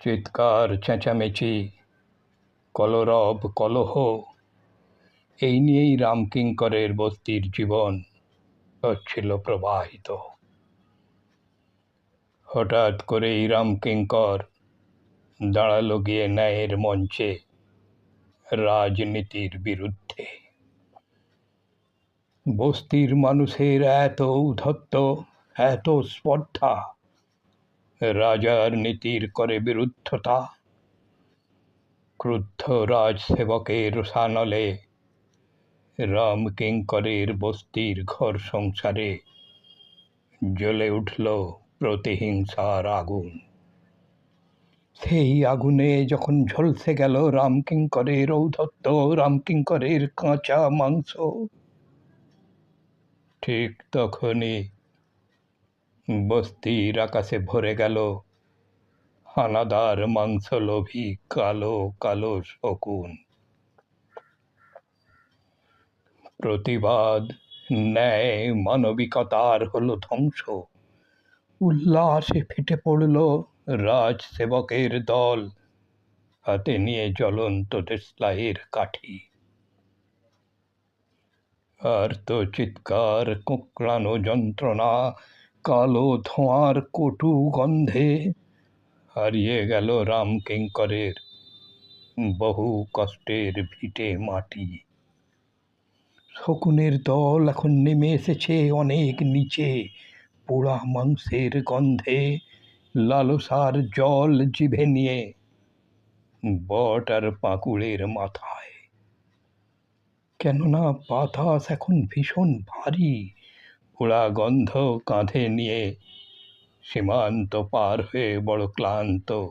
চিৎকার, চেঁচামেচি, কলরব, কলহ, এই নিয়েই রামকিঙ্করের বস্তির জীবন হচ্ছিল প্রবাহিত। হঠাৎ করেই রামকিঙ্কর দাঁড়াল গিয়ে ন্যায়ের মঞ্চে রাজনীতির বিরুদ্ধে। বস্তির মানুষের এত উদ্ধত্ত এত স্পর্ধা রাজার নীতির করে বিরুদ্ধতা। ক্রুদ্ধ রাজসেবকের সানলে, রাম কিঙ্করের বস্তির ঘর সংসারে জ্বলে উঠল প্রতিহিংসার আগুন। সেই আগুনে যখন ঝলসে গেল রামকিঙ্করের ঔধত্য রামকিঙ্করের কাঁচা মাংস, ঠিক তখনই বস্তির আকাশে ভরে গেল। হানাদার মাংসলোভী কালো কালো শকুন। প্রতিবাদ, ন্যায়, মানবিকতার হলো ধ্বংস। উল্লাসে ফেটে পড়ল রাজসেবকের দল। হাতে নিয়ে জ্বলন্ত দেশলাইয়ের কাঠি। আর তো চিৎকার, কোঁকড়ানো যন্ত্রণা কালো ধোঁয়ার কটু গন্ধে হারিয়ে গেল রামকিঙ্করের বহু কষ্টের ভিটে মাটি। শকুনের দল এখন নেমে এসেছে অনেক নিচে, পোড়া মাংসের গন্ধে লালসার জল জিভে নিয়ে, বট আর পাকুড়ের মাথায়। কেননা বাতাস এখন ভীষণ ভারী। পোড়া গন্ধ কাঁধে নিয়ে সীমান্ত পার হয়ে বড় ক্লান্ত।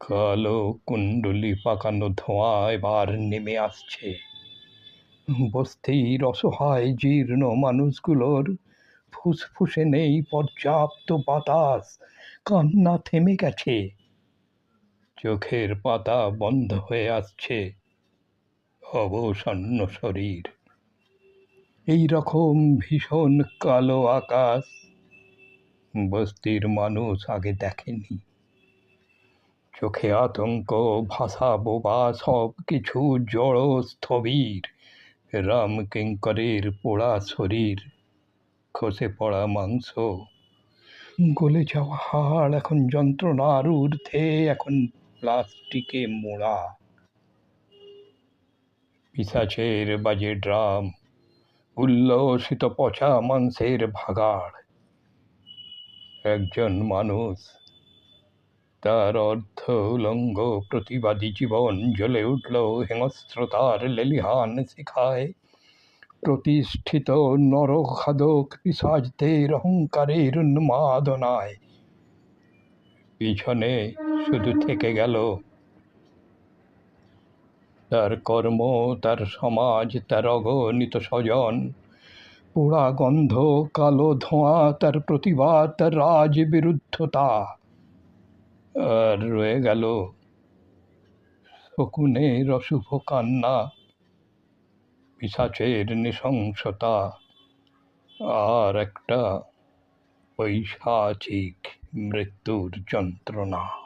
কালো কুণ্ডলি পাকানো ধোঁয়া এবার নেমে আসছে। বস্তির অসহায়, জীর্ণ মানুষগুলোর ফুসফুসে নেই পর্যাপ্ত বাতাস। কান্না থেমে গেছে। চোখের পাতা বন্ধ হয়ে আসছে। অবসন্ন শরীর। এই রকম ভীষণ কালো আকাশ। বস্তির মানুষ আগে দেখেনি। চোখে আতঙ্ক, ভাষা বোবা সব কিছু জড়, স্থবির। রাম কিঙ্করের পোড়া শরীর, খসে পড়া মাংস। গলে যাওয়া হাড়, এখন যন্ত্রণার ঊর্ধ্বে, এখন প্লাস্টিকে মোড়া। পিসাচের বাজে ড্রাম উল্লসিত পচা মাংসের ভাগাড়। একজন মানুষ তার অর্ধ উলঙ্গ প্রতিবাদী জীবন জ্বলে উঠল হিংস্রতার লেলিহান শিখায়। প্রতিষ্ঠিত নরখাদক পিসাজদের অহংকারের উন্মাদনায়। পিছনে শুধু থেকে গেল তার কর্ম, তার সমাজ, তার অগণিত স্বজন। পোড়া গন্ধ, কালো ধোঁয়া, তার প্রতিবাদ তার রাজ বিরুদ্ধতা। আর রয়ে গেল শকুনের অশুভ কান্না পিসাচের নৃশংসতা। আর একটা পৈশাচিক মৃত্যুর যন্ত্রণা।